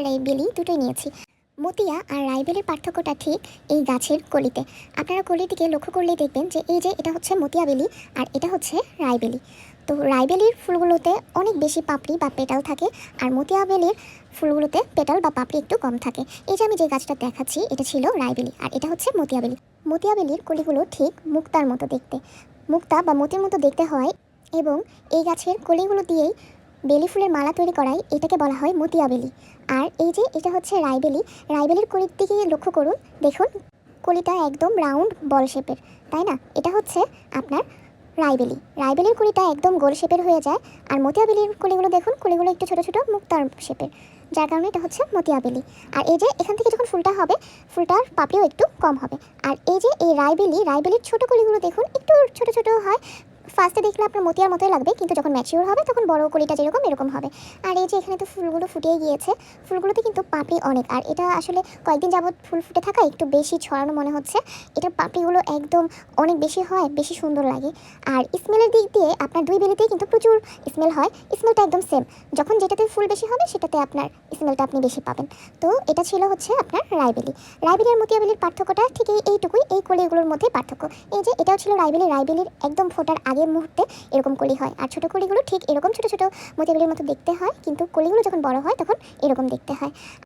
আর এই বেলি দুটোই নিয়েছি। মতিয়া আর রাইবেলের পার্থক্যটা ঠিক এই গাছের কলিতে। আপনারা কলিটিকে লক্ষ্য করলেই দেখবেন যে এই যে এটা হচ্ছে মতিয়া বেলি আর এটা হচ্ছে রাইবেলি। তো রাইবেলির ফুলগুলোতে অনেক বেশি পাপড়ি বা পেটাল থাকে আর মতিয়া বেলির ফুলগুলোতে পেটাল বা পাপড়ি একটু কম থাকে। এই যে আমি যে গাছটা দেখাচ্ছি, এটা ছিল রাইবেলি আর এটা হচ্ছে মতিয়া বেলি। মতিয়া বেলির কলিগুলো ঠিক মুক্তার মতো দেখতে। মুক্তা বা মতির মতো দেখতে হয় এবং এই গাছের কলিগুলো দিয়েই বেলি ফুলের মালা তৈরি করায় এটাকে বলা হয় মতিয়া বেলি। আর এই যে এটা হচ্ছে রাইবেলি রাইবেলির কলির দিকে লক্ষ্য করুন। দেখুন, কলিটা একদম রাউন্ড বল শেপের, তাই না? এটা হচ্ছে আপনার রাইবেলি রাইবেলির কলিটা একদম গোল শেপের হয়ে যায়, আর মতিয়াবেলির কলিগুলো দেখুন, কলিগুলো একটু ছোটো ছোটো মুক্তার শেপের, যার কারণে এটা হচ্ছে মতিয়াবেলি আর এই যে এখান থেকে যখন ফুলটা হবে, ফুলটার পাপড়িও একটু কম হবে। আর এই যে এই রাইবেলি রাইবেলির ছোটো কলিগুলো দেখুন, একটু ছোট ছোট হয় ফার্স্টে দেখলে আপনার মতিয়ার মতোই লাগবে, কিন্তু যখন ম্যাচিওর হবে, তখন বড় কলিটা যেরকম, এরকম হবে। আর এই যে এখানে তো ফুলগুলো ফুটিয়ে গিয়েছে, ফুলগুলোতে কিন্তু পাপড়ি অনেক। আর এটা আসলে কয়েকদিন যাবত ফুল ফুটে থাকা, একটু বেশি ছড়ানো মনে হচ্ছে। এটার পাপড়িগুলো একদম অনেক বেশি হয়, বেশি সুন্দর লাগে। আর স্মেলের দিক দিয়ে আপনার দুই বেলিতেই কিন্তু প্রচুর স্মেল হয়। স্মেলটা একদম সেম যখন যেটাতে ফুল বেশি হবে, সেটাতে আপনার স্মেলটা আপনি বেশি পাবেন। তো এটা ছিল হচ্ছে আপনার রায়বেলি। রাইবেলি আর মতিয়াবেলির পার্থক্যটা ঠিক এইটুকুই। এই কলিগুলোর মধ্যে পার্থক্য। এই যে এটাও ছিল রাইবেলি, রাইবেলির একদম ফোটার আগের মুহূর্তে এরকম কলি হয়। আর ছোটো কলিগুলো ঠিক এরকম ছোটো ছোটো মতিগুলির মতো দেখতে হয়, কিন্তু কলিগুলো যখন বড় হয় তখন এরকম দেখতে হয়।